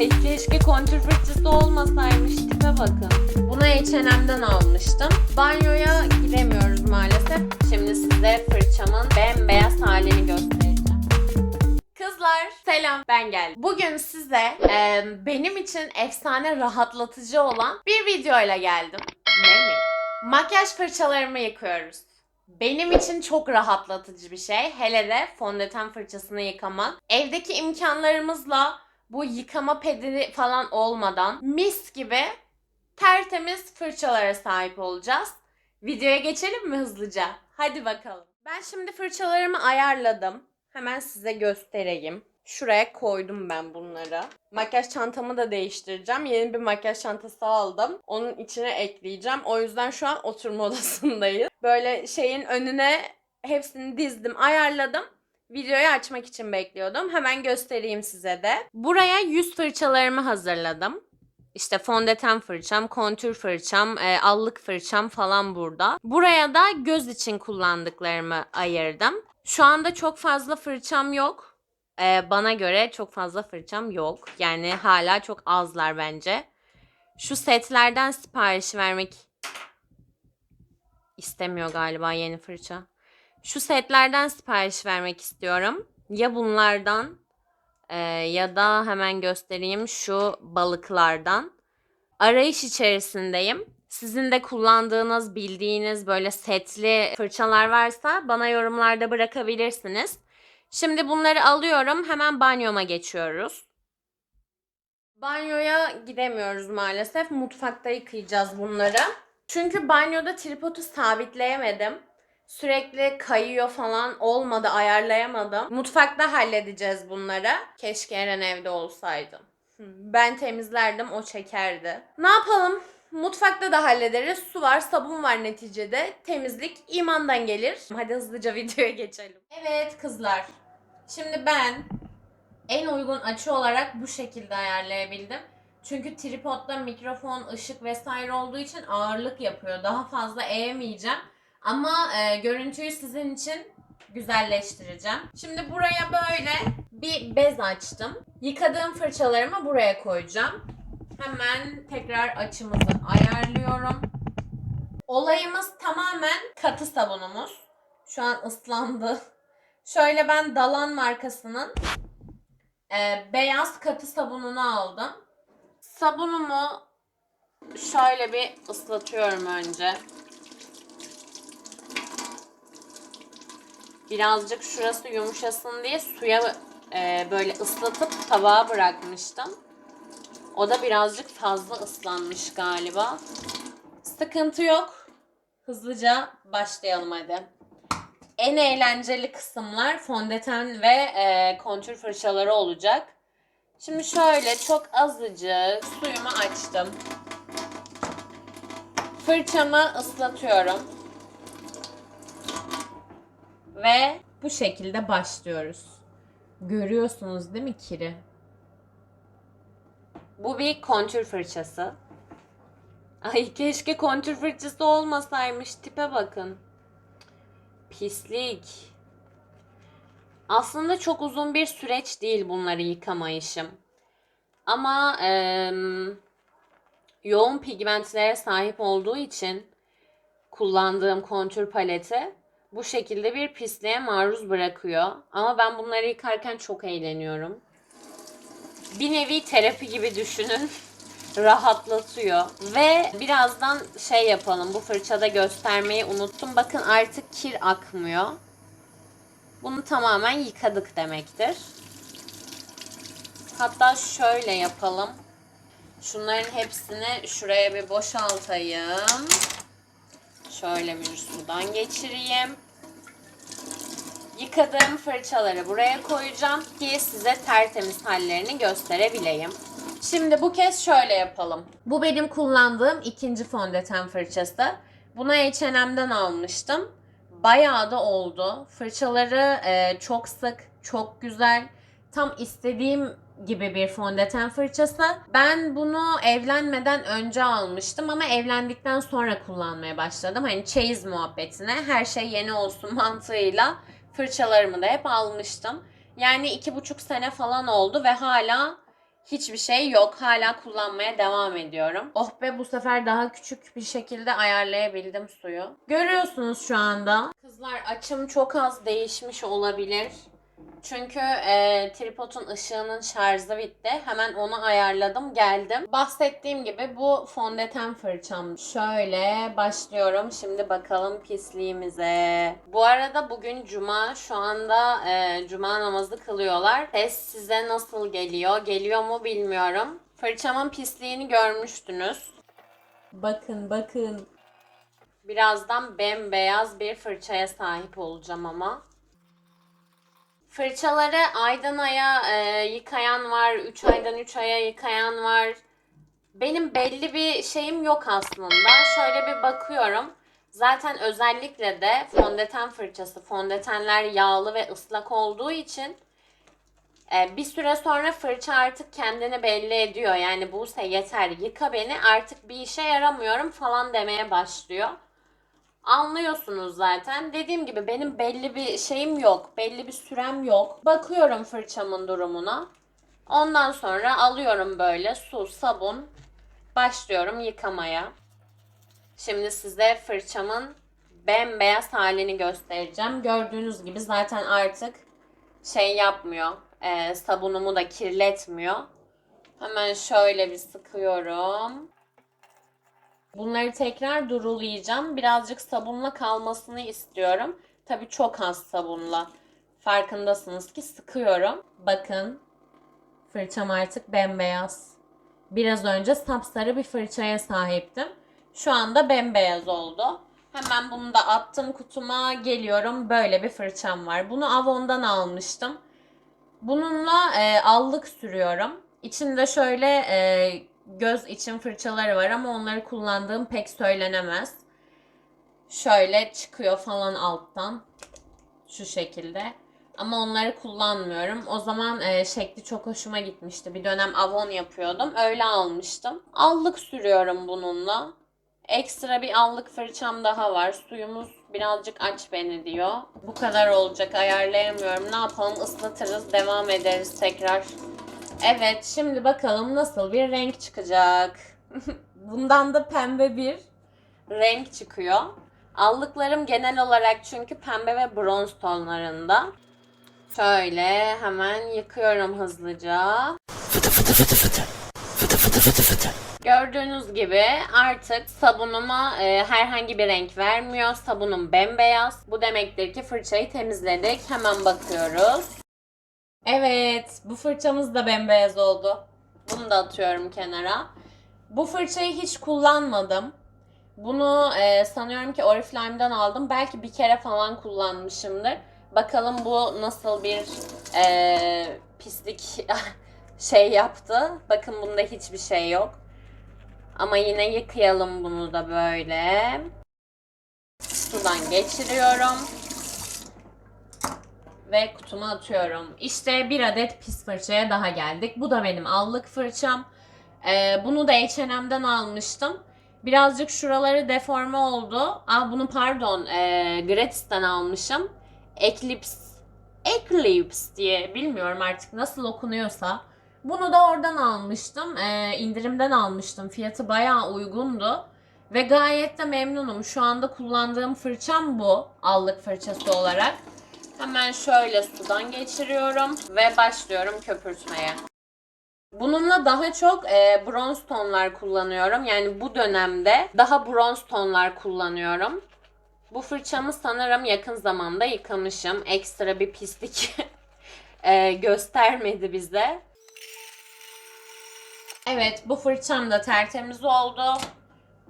Ay keşke kontür fırçası olmasaymış. Tipe bakın. Bunu H&M'den almıştım. Banyoya gidemiyoruz maalesef. Şimdi size fırçamın bembeyaz halini göstereceğim. Kızlar selam ben geldim. Bugün size e, benim için efsane rahatlatıcı olan bir videoyla geldim. Ne mi? Makyaj fırçalarımı yıkıyoruz. Benim için çok rahatlatıcı bir şey. Hele de fondöten fırçasını yıkamak. Evdeki imkanlarımızla bu yıkama pedi falan olmadan mis gibi tertemiz fırçalara sahip olacağız. Videoya geçelim mi hızlıca? Hadi bakalım. Ben şimdi fırçalarımı ayarladım. Hemen size göstereyim. Şuraya koydum ben bunları. Makyaj çantamı da değiştireceğim. Yeni bir makyaj çantası aldım. Onun içine ekleyeceğim. O yüzden şu an oturma odasındayız. Böyle şeyin önüne hepsini dizdim, ayarladım. Videoyu açmak için bekliyordum. Hemen göstereyim size de. Buraya yüz fırçalarımı hazırladım. İşte fondöten fırçam, kontür fırçam, e, allık fırçam falan burada. Buraya da göz için kullandıklarımı ayırdım. Şu anda çok fazla fırçam yok. E, bana göre çok fazla fırçam yok. Yani hala çok azlar bence. Şu setlerden sipariş vermek istemiyor galiba yeni fırça. Şu setlerden sipariş vermek istiyorum. Ya bunlardan e, ya da hemen göstereyim şu balıklardan. Arayış içerisindeyim. Sizin de kullandığınız, bildiğiniz böyle setli fırçalar varsa bana yorumlarda bırakabilirsiniz. Şimdi bunları alıyorum. Hemen banyoma geçiyoruz. Banyoya gidemiyoruz maalesef. Mutfakta yıkayacağız bunları. Çünkü banyoda tripodu sabitleyemedim. Sürekli kayıyor falan olmadı ayarlayamadım. Mutfakta halledeceğiz bunları. Keşke Eren evde olsaydı. Ben temizlerdim o çekerdi. Ne yapalım? Mutfakta da hallederiz. Su var, sabun var neticede. Temizlik imandan gelir. Hadi hızlıca videoya geçelim. Evet kızlar. Şimdi ben en uygun açı olarak bu şekilde ayarlayabildim. Çünkü tripodda mikrofon, ışık vesaire olduğu için ağırlık yapıyor. Daha fazla eğemeyeceğim. Ama e, görüntüyü sizin için güzelleştireceğim. Şimdi buraya böyle bir bez açtım. Yıkadığım fırçalarımı buraya koyacağım. Hemen tekrar açımızı ayarlıyorum. Olayımız tamamen katı sabunumuz. Şu an ıslandı. Şöyle ben Dalan markasının e, beyaz katı sabununu aldım. Sabunumu şöyle bir ıslatıyorum önce. Birazcık şurası yumuşasın diye suya e, böyle ıslatıp tabağa bırakmıştım. O da birazcık fazla ıslanmış galiba. Sıkıntı yok. Hızlıca başlayalım hadi. En eğlenceli kısımlar fondöten ve e, kontür fırçaları olacak. Şimdi şöyle çok azıcık suyumu açtım. Fırçamı ıslatıyorum. Ve bu şekilde başlıyoruz. Görüyorsunuz değil mi kiri? Bu bir kontür fırçası. Ay keşke kontür fırçası olmasaymış. Tipe bakın. Pislik. Aslında çok uzun bir süreç değil bunları yıkamayışım. Ama eee, yoğun pigmentlere sahip olduğu için kullandığım kontür paleti bu şekilde bir pisliğe maruz bırakıyor. Ama ben bunları yıkarken çok eğleniyorum. Bir nevi terapi gibi düşünün. Rahatlatıyor. Ve birazdan şey yapalım. Bu fırçada göstermeyi unuttum. Bakın artık kir akmıyor. Bunu tamamen yıkadık demektir. Hatta şöyle yapalım. Şunların hepsini şuraya bir boşaltayım. Şöyle bir sudan geçireyim. Yıkadığım fırçaları buraya koyacağım ki size tertemiz hallerini gösterebileyim. Şimdi bu kez şöyle yapalım. Bu benim kullandığım ikinci fondöten fırçası. Bunu H&M'den almıştım. Bayağı da oldu. Fırçaları e, çok sık, çok güzel. Tam istediğim gibi bir fondöten fırçası. Ben bunu evlenmeden önce almıştım ama evlendikten sonra kullanmaya başladım. Hani çeyiz muhabbetine her şey yeni olsun mantığıyla fırçalarımı da hep almıştım. Yani iki buçuk sene falan oldu ve hala Hiçbir şey yok. Hala kullanmaya devam ediyorum. Oh be bu sefer daha küçük bir şekilde ayarlayabildim suyu. Görüyorsunuz şu anda. Kızlar açım çok az değişmiş olabilir. Çünkü e, tripodun ışığının şarjı bitti. Hemen onu ayarladım geldim. Bahsettiğim gibi bu fondöten fırçam. Şöyle başlıyorum. Şimdi bakalım pisliğimize. Bu arada bugün cuma. Şu anda e, cuma namazı kılıyorlar. Ses size nasıl geliyor? Geliyor mu bilmiyorum. Fırçamın pisliğini görmüştünüz. Bakın bakın. Birazdan bembeyaz bir fırçaya sahip olacağım ama. Fırçaları aydan aya e, yıkayan var, 3 aydan 3 aya yıkayan var. Benim belli bir şeyim yok aslında. Şöyle bir bakıyorum. Zaten özellikle de fondöten fırçası, fondötenler yağlı ve ıslak olduğu için e, bir süre sonra fırça artık kendini belli ediyor. Yani Buse yeter yıka beni artık bir işe yaramıyorum falan demeye başlıyor. Anlıyorsunuz zaten. Dediğim gibi benim belli bir şeyim yok. Belli bir sürem yok. Bakıyorum fırçamın durumuna. Ondan sonra alıyorum böyle su, sabun. Başlıyorum yıkamaya. Şimdi size fırçamın bembeyaz halini göstereceğim. Gördüğünüz gibi zaten artık şey yapmıyor. e, sabunumu da kirletmiyor. Hemen şöyle bir sıkıyorum. Bunları tekrar durulayacağım. Birazcık sabunla kalmasını istiyorum. Tabii çok az sabunla. Farkındasınız ki sıkıyorum. Bakın fırçam artık bembeyaz. Biraz önce sapsarı bir fırçaya sahiptim. Şu anda bembeyaz oldu. Hemen bunu da attım kutuma geliyorum. Böyle bir fırçam var. Bunu Avon'dan almıştım. Bununla e, allık sürüyorum. İçinde şöyle e, göz için fırçaları var ama onları kullandığım pek söylenemez. Şöyle çıkıyor falan alttan. Şu şekilde. Ama onları kullanmıyorum. O zaman e, şekli çok hoşuma gitmişti. Bir dönem Avon yapıyordum. Öyle almıştım. Allık sürüyorum bununla. Ekstra bir allık fırçam daha var. Suyumuz birazcık aç beni diyor. Bu kadar olacak ayarlayamıyorum. Ne yapalım ıslatırız devam ederiz tekrar. Evet şimdi bakalım nasıl bir renk çıkacak. Bundan da pembe bir renk çıkıyor. Allıklarım genel olarak çünkü pembe ve bronz tonlarında. Şöyle hemen yıkıyorum hızlıca. Gördüğünüz gibi artık sabunuma e, herhangi bir renk vermiyor. Sabunum bembeyaz. Bu demektir ki fırçayı temizledik. Hemen bakıyoruz. Evet, bu fırçamız da bembeyaz oldu. Bunu da atıyorum kenara. Bu fırçayı hiç kullanmadım. Bunu e, sanıyorum ki Oriflame'den aldım. Belki bir kere falan kullanmışımdır. Bakalım bu nasıl bir e, pislik şey yaptı. Bakın bunda hiçbir şey yok. Ama yine yıkayalım bunu da böyle. Sudan geçiriyorum. Ve kutuma atıyorum. İşte bir adet pis fırçaya daha geldik. Bu da benim allık fırçam. Ee, bunu da H&M'den almıştım. Birazcık şuraları deforme oldu. Aa bunu pardon e, Gratis'ten almışım. Eclipse Eclipse diye bilmiyorum artık nasıl okunuyorsa. Bunu da oradan almıştım. Ee, indirimden almıştım. Fiyatı bayağı uygundu. Ve gayet de memnunum. Şu anda kullandığım fırçam bu. Allık fırçası olarak. Hemen şöyle sudan geçiriyorum ve başlıyorum köpürtmeye. Bununla daha çok e, bronz tonlar kullanıyorum. Yani bu dönemde daha bronz tonlar kullanıyorum. Bu fırçamı sanırım yakın zamanda yıkamışım. Ekstra bir pislik e, göstermedi bize. Evet bu fırçam da tertemiz oldu.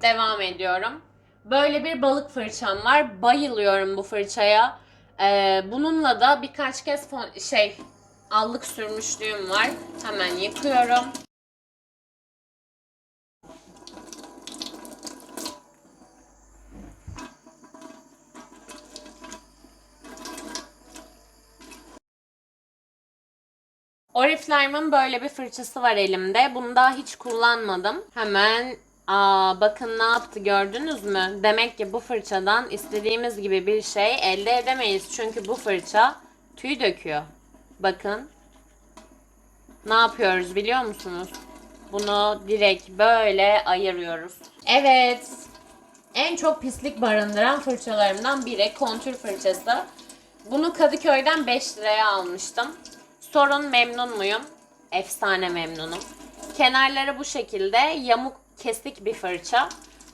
Devam ediyorum. Böyle bir balık fırçam var. Bayılıyorum bu fırçaya. Ee, bununla da birkaç kez şey allık sürmüşlüğüm var. Hemen yıkıyorum. Oriflame'ın böyle bir fırçası var elimde. Bunu daha hiç kullanmadım. Hemen Aa, bakın ne yaptı gördünüz mü? Demek ki bu fırçadan istediğimiz gibi bir şey elde edemeyiz. Çünkü bu fırça tüy döküyor. Bakın. ne yapıyoruz biliyor musunuz? Bunu direkt böyle ayırıyoruz. Evet. En çok pislik barındıran fırçalarımdan biri kontür fırçası. Bunu Kadıköy'den 5 liraya almıştım. Sorun memnun muyum? Efsane memnunum. Kenarları bu şekilde yamuk kesik bir fırça.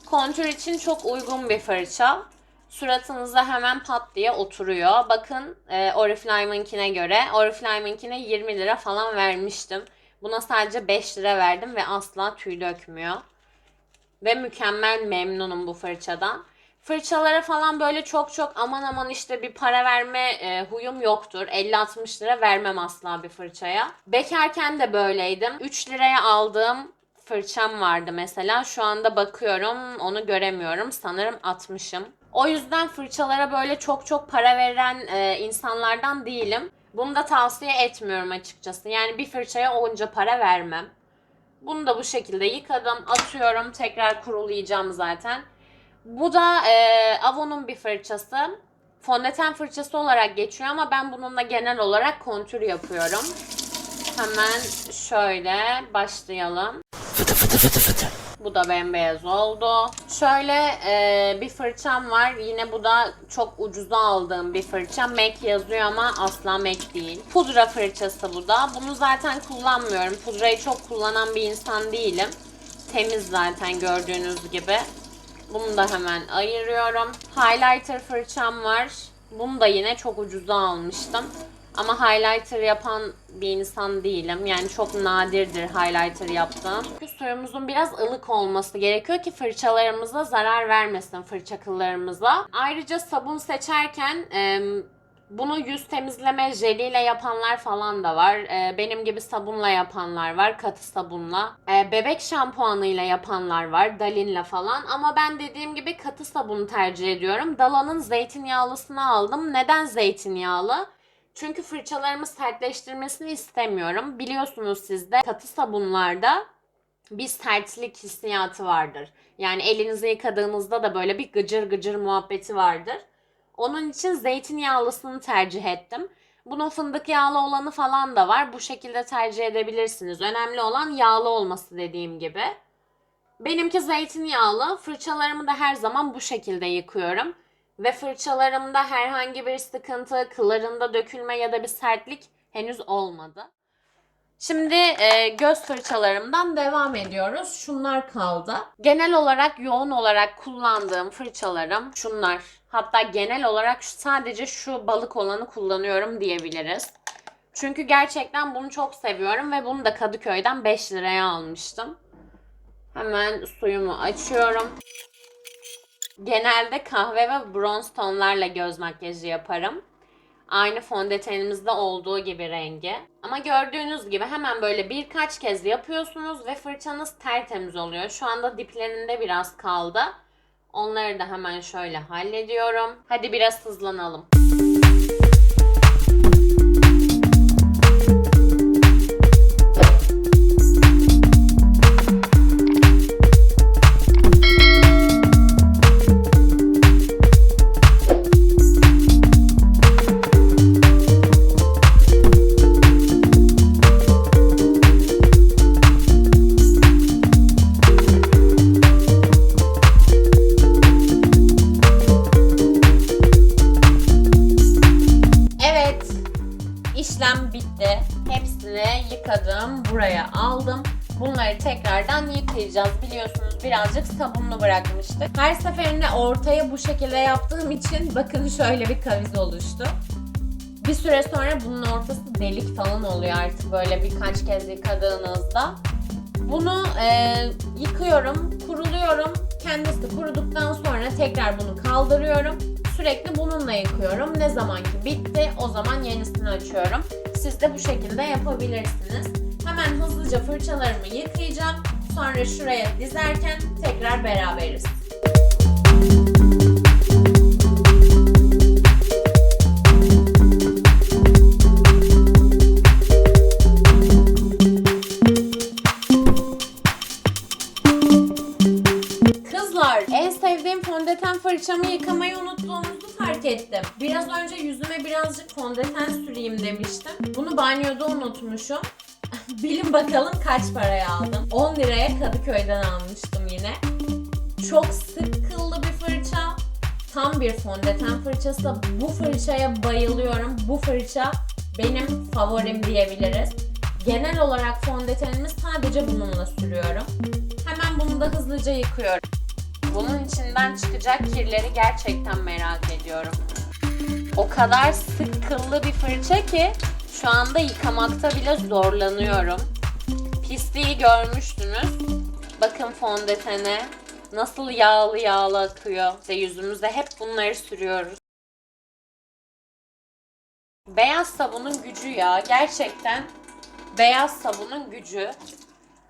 Kontür için çok uygun bir fırça. Suratınıza hemen pat diye oturuyor. Bakın e, Oriflame'inkine göre Oriflame'inkine 20 lira falan vermiştim. Buna sadece 5 lira verdim ve asla tüy dökmüyor. Ve mükemmel memnunum bu fırçadan. Fırçalara falan böyle çok çok aman aman işte bir para verme e, huyum yoktur. 50-60 lira vermem asla bir fırçaya. Bekarken de böyleydim. 3 liraya aldığım fırçam vardı mesela. Şu anda bakıyorum onu göremiyorum. Sanırım 60'ım. O yüzden fırçalara böyle çok çok para veren e, insanlardan değilim. Bunu da tavsiye etmiyorum açıkçası. Yani bir fırçaya onca para vermem. Bunu da bu şekilde yıkadım, atıyorum. Tekrar kurulayacağım zaten. Bu da e, Avon'un bir fırçası. Fondöten fırçası olarak geçiyor ama ben bununla genel olarak kontür yapıyorum. Hemen şöyle başlayalım. Bu da bembeyaz oldu. Şöyle e, bir fırçam var. Yine bu da çok ucuza aldığım bir fırça. MAC yazıyor ama asla MAC değil. Pudra fırçası bu da. Bunu zaten kullanmıyorum. Pudrayı çok kullanan bir insan değilim. Temiz zaten gördüğünüz gibi. Bunu da hemen ayırıyorum. Highlighter fırçam var. Bunu da yine çok ucuza almıştım. Ama highlighter yapan bir insan değilim. Yani çok nadirdir highlighter yaptığım. Çünkü suyumuzun biraz ılık olması gerekiyor ki fırçalarımıza zarar vermesin fırça kıllarımıza. Ayrıca sabun seçerken e, bunu yüz temizleme jeliyle yapanlar falan da var. E, benim gibi sabunla yapanlar var, katı sabunla. E, bebek şampuanıyla yapanlar var, Dalin'le falan. Ama ben dediğim gibi katı sabunu tercih ediyorum. Dala'nın zeytinyağlısını aldım. Neden zeytinyağlı? Çünkü fırçalarımı sertleştirmesini istemiyorum. Biliyorsunuz siz de katı sabunlarda bir sertlik hissiyatı vardır. Yani elinizi yıkadığınızda da böyle bir gıcır gıcır muhabbeti vardır. Onun için zeytinyağlısını tercih ettim. Bunun fındık yağlı olanı falan da var. Bu şekilde tercih edebilirsiniz. Önemli olan yağlı olması dediğim gibi. Benimki zeytinyağlı. Fırçalarımı da her zaman bu şekilde yıkıyorum. Ve fırçalarımda herhangi bir sıkıntı, kıllarında dökülme ya da bir sertlik henüz olmadı. Şimdi e, göz fırçalarımdan devam ediyoruz. Şunlar kaldı. Genel olarak yoğun olarak kullandığım fırçalarım şunlar. Hatta genel olarak sadece şu balık olanı kullanıyorum diyebiliriz. Çünkü gerçekten bunu çok seviyorum ve bunu da Kadıköy'den 5 liraya almıştım. Hemen suyumu açıyorum. Genelde kahve ve bronz tonlarla göz makyajı yaparım. Aynı fondötenimizde olduğu gibi rengi. Ama gördüğünüz gibi hemen böyle birkaç kez yapıyorsunuz ve fırçanız tertemiz oluyor. Şu anda diplerinde biraz kaldı. Onları da hemen şöyle hallediyorum. Hadi biraz hızlanalım. Evet. Bu şekilde yaptığım için bakın şöyle bir kaviz oluştu. Bir süre sonra bunun ortası delik falan oluyor artık böyle birkaç kez yıkadığınızda. Bunu e, yıkıyorum, kuruluyorum. Kendisi kuruduktan sonra tekrar bunu kaldırıyorum. Sürekli bununla yıkıyorum. Ne zaman ki bitti o zaman yenisini açıyorum. Siz de bu şekilde yapabilirsiniz. Hemen hızlıca fırçalarımı yıkayacağım. Sonra şuraya dizerken tekrar beraberiz. Fırçamı yıkamayı unuttuğumuzu fark ettim. Biraz önce yüzüme birazcık fondöten süreyim demiştim. Bunu banyoda unutmuşum. Bilin bakalım kaç paraya aldım. 10 liraya Kadıköy'den almıştım yine. Çok sık kıllı bir fırça. Tam bir fondöten fırçası. Bu fırçaya bayılıyorum. Bu fırça benim favorim diyebiliriz. Genel olarak fondötenimi sadece bununla sürüyorum. Hemen bunu da hızlıca yıkıyorum. Bunun içinden çıkacak kirleri gerçekten merak ediyorum. O kadar sık kıllı bir fırça ki şu anda yıkamakta bile zorlanıyorum. Pisliği görmüştünüz. Bakın fondötene nasıl yağlı yağlı akıyor. İşte yüzümüze hep bunları sürüyoruz. Beyaz sabunun gücü ya. Gerçekten beyaz sabunun gücü.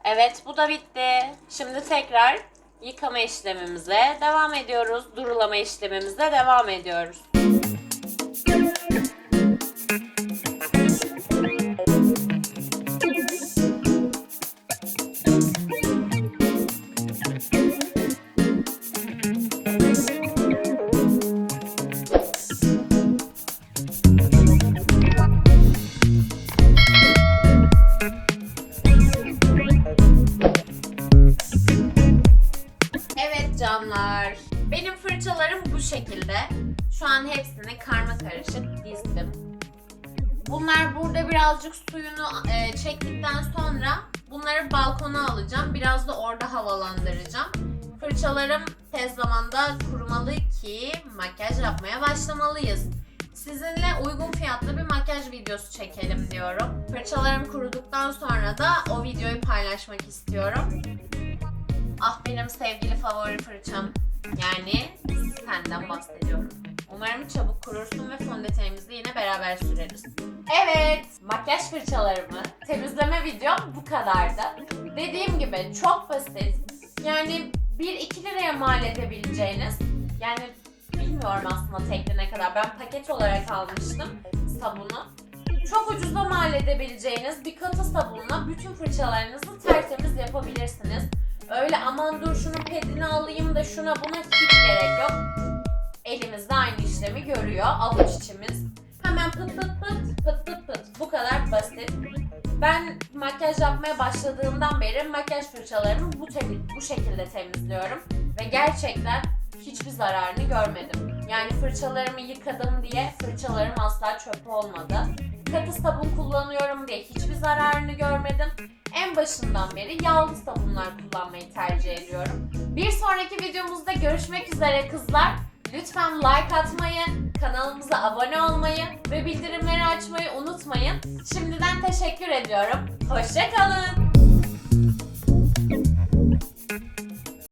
Evet bu da bitti. Şimdi tekrar yıkama işlemimize devam ediyoruz. Durulama işlemimize devam ediyoruz. Şekilde. Şu an hepsini karma karışık dizdim. Bunlar burada birazcık suyunu e, çektikten sonra bunları balkona alacağım. Biraz da orada havalandıracağım. Fırçalarım tez zamanda kurumalı ki makyaj yapmaya başlamalıyız. Sizinle uygun fiyatlı bir makyaj videosu çekelim diyorum. Fırçalarım kuruduktan sonra da o videoyu paylaşmak istiyorum. Ah benim sevgili favori fırçam. Yani senden bahsediyorum. Umarım çabuk kurursun ve fondötenimizi yine beraber süreriz. Evet, makyaj fırçalarımı temizleme videom bu kadardı. Dediğim gibi çok basit. Yani 1-2 liraya mal edebileceğiniz, yani bilmiyorum aslında tekli ne kadar. Ben paket olarak almıştım sabunu. Çok ucuza mal edebileceğiniz bir katı sabunla bütün fırçalarınızı tertemiz yapabilirsiniz. Öyle aman dur şunun pedini alayım da şuna buna hiç gerek yok. Elimizde aynı işlemi görüyor avuç içimiz. Hemen pıt pıt pıt pıt pıt pıt bu kadar basit. Ben makyaj yapmaya başladığımdan beri makyaj fırçalarımı bu, bu şekilde temizliyorum. Ve gerçekten hiçbir zararını görmedim. Yani fırçalarımı yıkadım diye fırçalarım asla çöp olmadı. Katı sabun kullanıyorum diye hiçbir zararını görmedim. En başından beri yağlı sabunlar kullanmayı tercih ediyorum. Bir sonraki videomuzda görüşmek üzere kızlar. Lütfen like atmayı, kanalımıza abone olmayı ve bildirimleri açmayı unutmayın. Şimdiden teşekkür ediyorum. Hoşçakalın.